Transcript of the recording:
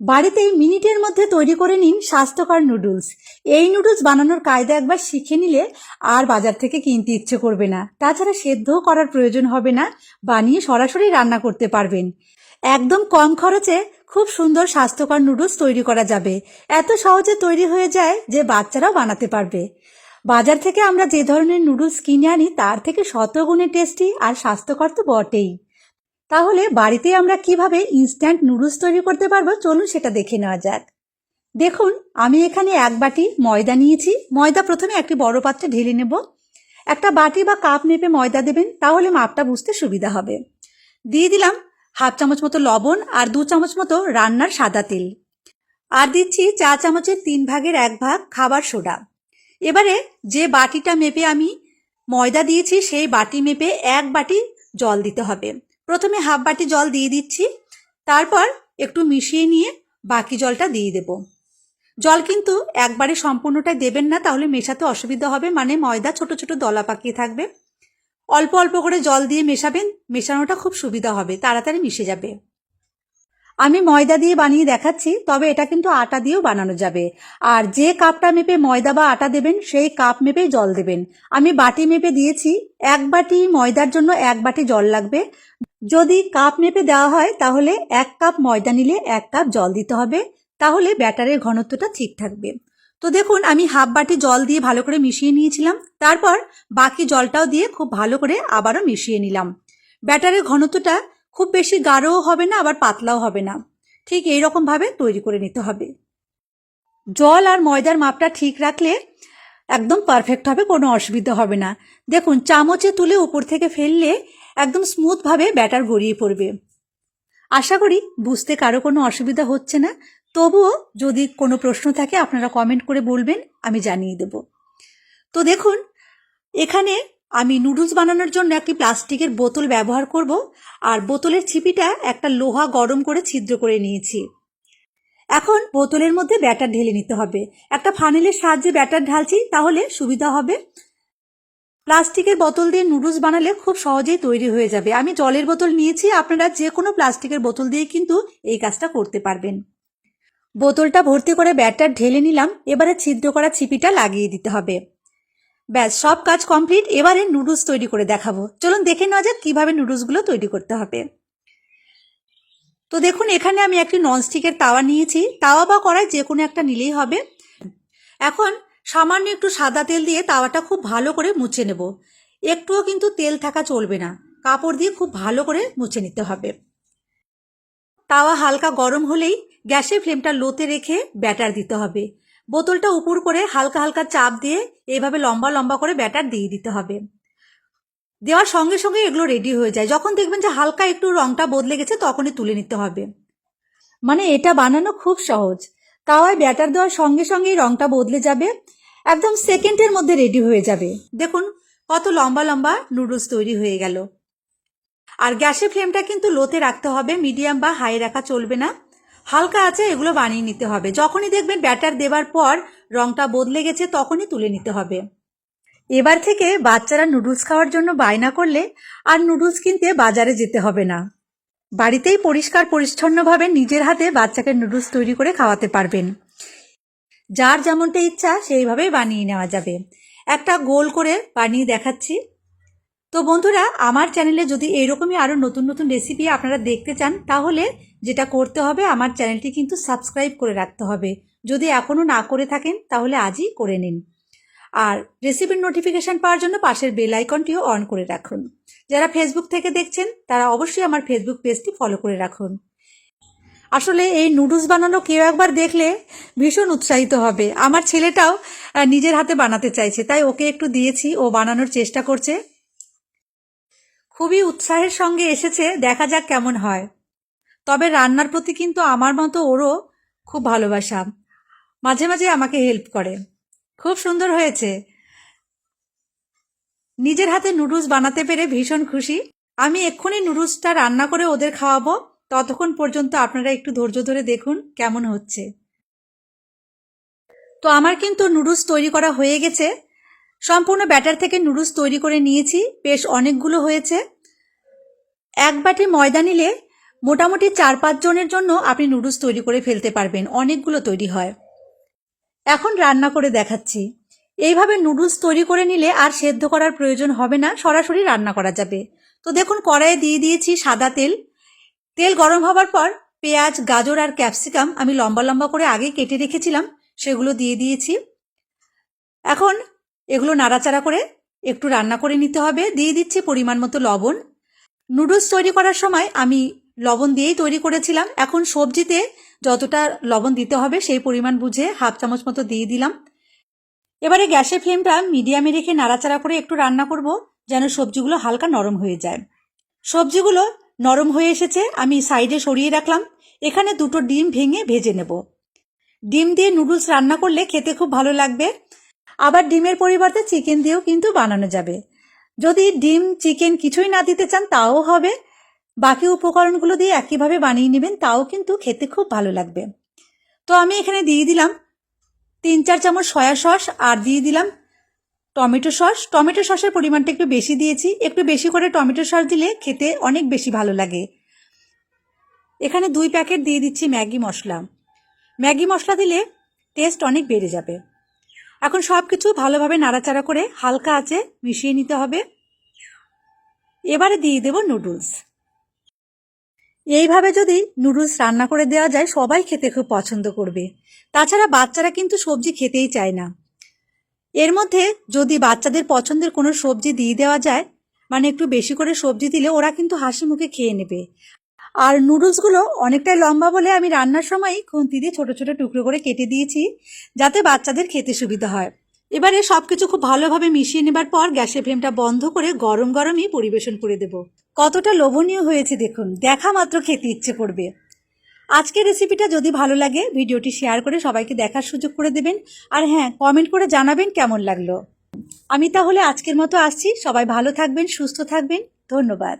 বাড়িতেই মিনিটের মধ্যে তৈরি করে নিন স্বাস্থ্যকর নুডলস। এই নুডলস বানানোর কায়দা একবার শিখে নিলে আর বাজার থেকে কিনতে ইচ্ছে করবে না। তাছাড়া সেদ্ধও করার প্রয়োজন হবে না, বানিয়ে সরাসরি রান্না করতে পারবেন। একদম কম খরচে খুব সুন্দর স্বাস্থ্যকর নুডলস তৈরি করা যাবে। এত সহজে তৈরি হয়ে যায় যে বাচ্চারাও বানাতে পারবে। বাজার থেকে আমরা যে ধরনের নুডলস কিনে আনি, তার থেকে শতগুণে টেস্টি আর স্বাস্থ্যকর তো বটেই। তাহলে বাড়িতে আমরা কীভাবে ইনস্ট্যান্ট নুডলস তৈরি করতে পারব? চলুন সেটা দেখে নেওয়া যাক। দেখুন, আমি এখানে এক বাটি ময়দা নিয়েছি। ময়দা প্রথমে একটি বড় পাত্রে ঢেলে নেব। একটা বাটি বা কাপ মেপে ময়দা দেবেন, তাহলে মাপটা বুঝতে সুবিধা হবে। দিয়ে দিলাম হাফ চামচ মতো লবণ আর দু চামচ মতো রান্নার সাদা তেল। আর দিচ্ছি চা চামচের তিন ভাগের এক ভাগ খাবার সোডা। এবারে যে বাটিটা মেপে আমি ময়দা দিয়েছি, সেই বাটি মেপে এক বাটি জল দিতে হবে। প্রথমে হাফ বাটি জল দিয়ে দিচ্ছি। তারপর একটু মিশিয়ে নিয়ে বাকি জলটা দিয়ে দেব। জল কিন্তু একবারে সম্পূর্ণটাই দেবেন না, তাহলে মেশাতে অসুবিধা হবে। মানে ময়দা ছোট ছোট দলা পাকিয়ে থাকবে। অল্প অল্প করে জল দিয়ে মেশাবেন, মেশানোটা খুব সুবিধা হবে, তাড়াতাড়ি মিশে যাবে। আমি ময়দা দিয়ে বানিয়ে দেখাচ্ছি, তবে এটা কিন্তু আটা দিয়েও বানানো যাবে। আর যে কাপটা মেপে ময়দা বা আটা দেবেন, সেই কাপ মেপেই জল দেবেন। আমি বাটি মেপে দিয়েছি, এক বাটি ময়দার জন্য এক বাটি জল লাগবে। যদি কাপ মেপে দেওয়া হয়, তাহলে এক কাপ ময়দা নিলে এক কাপ জল দিতে হবে, তাহলে ব্যাটারের ঘনত্বটা ঠিক থাকবে। তো দেখুন, আমি হাফ বাটি জল দিয়ে ভালো করে মিশিয়ে নিয়েছিলাম, তারপর বাকি জলটাও দিয়ে খুব ভালো করে আবারও মিশিয়ে নিলাম। ব্যাটারের ঘনত্বটা খুব বেশি গাঢ়ও হবে না, আবার পাতলাও হবে না। ঠিক এই ভাবে তৈরি করে নিতে হবে। জল আর ময়দার মাপটা ঠিক রাখলে একদম পারফেক্ট হবে, কোনো অসুবিধা হবে না। দেখুন, চামচে তুলে উপর থেকে ফেললে একদম স্মুথভাবে ব্যাটার গড়িয়ে পড়বে। আশা করি বুঝতে কারও কোনো অসুবিধা হচ্ছে না। তবুও যদি কোনো প্রশ্ন থাকে আপনারা কমেন্ট করে বলবেন, আমি জানিয়ে দেব। তো দেখুন, এখানে আমি নুডলস বানানোর জন্য একটি প্লাস্টিকের বোতল ব্যবহার করব। আর বোতলের ছিপিটা একটা লোহা গরম করে ছিদ্র করে নিয়েছি। এখন বোতলের মধ্যে ব্যাটার ঢেলে নিতে হবে। একটা ফানেলের সাহায্যে ব্যাটার ঢালছি, তাহলে সুবিধা হবে। প্লাস্টিকের বোতল দিয়ে নুডলস বানালে খুব সহজেই তৈরি হয়ে যাবে। আমি জলের বোতল নিয়েছি, আপনারা যে কোনো প্লাস্টিকের বোতল দিয়ে কিন্তু এই কাজটা করতে পারবেন। বোতলটা ভর্তি করে ব্যাটার ঢেলে নিলাম, এবারে ছিদ্র করা ছিপিটা লাগিয়ে দিতে হবে। ব্যাস, সব কাজ কমপ্লিট, এবারে নুডলস তৈরি করে দেখাবো। চলুন দেখে নেওয়া যাক কীভাবে নুডলসগুলো তৈরি করতে হবে। তো দেখুন, এখানে আমি একটি ননস্টিকের তাওয়া নিয়েছি। তাওয়া বা কড়াই যে কোনো একটা নিলেই হবে। এখন সামান্য একটু সাদা তেল দিয়ে তাওয়াটা খুব ভালো করে মুছে নেব। একটুও কিন্তু তেল থাকা চলবে না। কাপড় দিয়ে খুব ভালো করে মুছে নিতে হবে। তাওয়া হালকা গরম হলেই গ্যাসের ফ্লেমটা লোতে রেখে ব্যাটার দিতে হবে। বোতলটা উপর করে হালকা হালকা চাপ দিয়ে এভাবে লম্বা লম্বা করে ব্যাটার দিয়ে দিতে হবে। দেওয়ার সঙ্গে সঙ্গে এগুলো রেডি হয়ে যায়। যখন দেখবেন যে হালকা একটু রংটা বদলে গেছে, তখনই তুলে নিতে হবে। মানে এটা বানানো খুব সহজ। তাওয়ায় ব্যাটার দেওয়ার সঙ্গে সঙ্গেই রংটা বদলে যাবে। একদম সেকেন্ডের মধ্যে রেডি হয়ে যাবে। দেখুন, কত লম্বা লম্বা নুডলস তৈরি হয়ে গেল। আর গ্যাসের ফ্লেমটা কিন্তু লোতে রাখতে হবে মিডিয়াম বা হাই রাখা চলবে না। হালকা আছে, এগুলো বানিয়ে নিতে হবে। যখনই দেখবেন ব্যাটার দেবার পর রংটা বদলে গেছে, তখনই তুলে নিতে হবে। এবার থেকে বাচ্চারা নুডলস খাওয়ার জন্য বায়না করলে আর নুডলস কিনতে বাজারে যেতে হবে না। বাড়িতেই পরিষ্কার পরিচ্ছন্নভাবে নিজের হাতে বাচ্চাকে নুডলস তৈরি করে খাওয়াতে পারবেন। যার যেমনটা ইচ্ছা সেইভাবেই বানিয়ে নেওয়া যাবে। একটা গোল করে বানিয়ে দেখাচ্ছি। তো বন্ধুরা, আমার চ্যানেলে যদি এইরকমই আরও নতুন নতুন রেসিপি আপনারা দেখতে চান, তাহলে যেটা করতে হবে, আমার চ্যানেলটি কিন্তু সাবস্ক্রাইব করে রাখতে হবে। যদি এখনও না করে থাকেন, তাহলে আজই করে নিন। আর রেসিপির নোটিফিকেশান পাওয়ার জন্য পাশের বেল আইকনটিও অন করে রাখুন। যারা ফেসবুক থেকে দেখছেন, তারা অবশ্যই আমার ফেসবুক পেজটি ফলো করে রাখুন। আসলে এই নুডলস বানানো কেউ একবার দেখলে ভীষণ উৎসাহিত হবে। আমার ছেলেটাও নিজের হাতে বানাতে চাইছে। তাই ওকে একটু দিয়েছি। ও বানানোর চেষ্টা করছে। খুবই উৎসাহের সঙ্গে এসেছে। দেখা যাক কেমন হয়। তবে রান্নার প্রতি কিন্তু আমার মতো ওরও খুব ভালোবাসা। মাঝে মাঝে আমাকে হেল্প করে। খুব সুন্দর হয়েছে। নিজের হাতে নুডলস বানাতে পেরে ভীষণ খুশি। আমি এক্ষুনি নুডলসটা রান্না করে ওদের খাওয়াবো। ততক্ষণ পর্যন্ত আপনারা একটু ধৈর্য ধরে দেখুন কেমন হচ্ছে। তো আমার কিন্তু নুডলস তৈরি করা হয়ে গেছে। সম্পূর্ণ ব্যাটার থেকে নুডলস তৈরি করে নিয়েছি। বেশ অনেকগুলো হয়েছে। এক বাটি ময়দা নিলে মোটামুটি চার পাঁচ জনের জন্য আপনি নুডলস তৈরি করে ফেলতে পারবেন। অনেকগুলো তৈরি হয়। এখন রান্না করে দেখাচ্ছি। এইভাবে নুডলস তৈরি করে নিলে আর সেদ্ধ করার প্রয়োজন হবে না, সরাসরি রান্না করা যাবে। তো দেখুন, কড়াইয়ে দিয়ে দিয়েছি সাদা তেল। তেল গরম হবার পর পেঁয়াজ, গাজর আর ক্যাপসিকাম আমি লম্বা লম্বা করে আগে কেটে রেখেছিলাম। সেগুলো দিয়ে দিয়েছি। এখন এগুলো নাড়াচাড়া করে একটু রান্না করে নিতে হবে। দিয়ে দিচ্ছি পরিমাণ মতো লবণ। নুডলস তৈরি করার সময় আমি লবণ দিয়েই তৈরি করেছিলাম। এখন সবজিতে যতটা লবণ দিতে হবে সেই পরিমাণ বুঝে হাফ চামচ মতো দিয়ে দিলাম। এবারে গ্যাসের ফ্লেমটা মিডিয়ামে রেখে নাড়াচাড়া করে একটু রান্না করব যেন সবজিগুলো হালকা নরম হয়ে যায়। সবজিগুলো নরম হয়ে এসেছে, আমি সাইডে সরিয়ে রাখলাম। এখানে দুটো ডিম ভেঙে ভেজে নেব। ডিম দিয়ে নুডলস রান্না করলে খেতে খুব ভালো লাগবে। আবার ডিমের পরিবর্তে চিকেন দিয়েও কিন্তু বানানো যাবে। যদি ডিম, চিকেন কিছুই না দিতে চান, তাও হবে। বাকি উপকরণগুলো দিয়ে একইভাবে বানিয়ে নেবেন, তাও কিন্তু খেতে খুব ভালো লাগবে। তো আমি এখানে দিয়ে দিলাম তিন চার চামচ সয়া সস আর দিয়ে দিলাম টমেটো সস। টমেটো সসের পরিমাণটা একটু বেশি দিয়েছি। একটু বেশি করে টমেটো সস দিলে খেতে অনেক বেশি ভালো লাগে। এখানে দুই প্যাকেট দিয়ে দিচ্ছি ম্যাগি মশলা। ম্যাগি মশলা দিলে টেস্ট অনেক বেড়ে যাবে। এখন সব কিছু ভালোভাবে নাড়াচাড়া করে হালকা আছে মিশিয়ে নিতে হবে। এবারে দিয়ে দেব নুডলস এইভাবে যদি নুডলস রান্না করে দেওয়া যায়, সবাই খেতে খুব পছন্দ করবে। তাছাড়া বাচ্চারা কিন্তু সবজি খেতেই চায় না। এর মধ্যে যদি বাচ্চাদের পছন্দের কোনো সবজি দিয়ে দেওয়া যায় মানে একটু বেশি করে সবজি দিলে ওরা কিন্তু হাসি মুখে খেয়ে নেবে। আর নুডলসগুলো অনেকটাই লম্বা বলে আমি রান্নার সময় খুন্তি দিয়ে ছোট ছোট টুকরো করে কেটে দিয়েছি, যাতে বাচ্চাদের খেতে সুবিধা হয়। এবারে সব কিছু খুব ভালোভাবে মিশিয়ে নেবার পর গ্যাসের ফ্লেমটা বন্ধ করে গরম গরমই পরিবেশন করে দেব। কতটা লোভনীয় হয়েছে দেখুন, দেখা মাত্র খেতে ইচ্ছে করবে। আজকের রেসিপিটা যদি ভালো লাগে, ভিডিওটি শেয়ার করে সবাইকে দেখার সুযোগ করে দেবেন। আর হ্যাঁ কমেন্ট করে জানাবেন কেমন লাগল। আমি তাহলে আজকের মতো আসছি, সবাই ভালো থাকবেন, সুস্থ থাকবেন, ধন্যবাদ।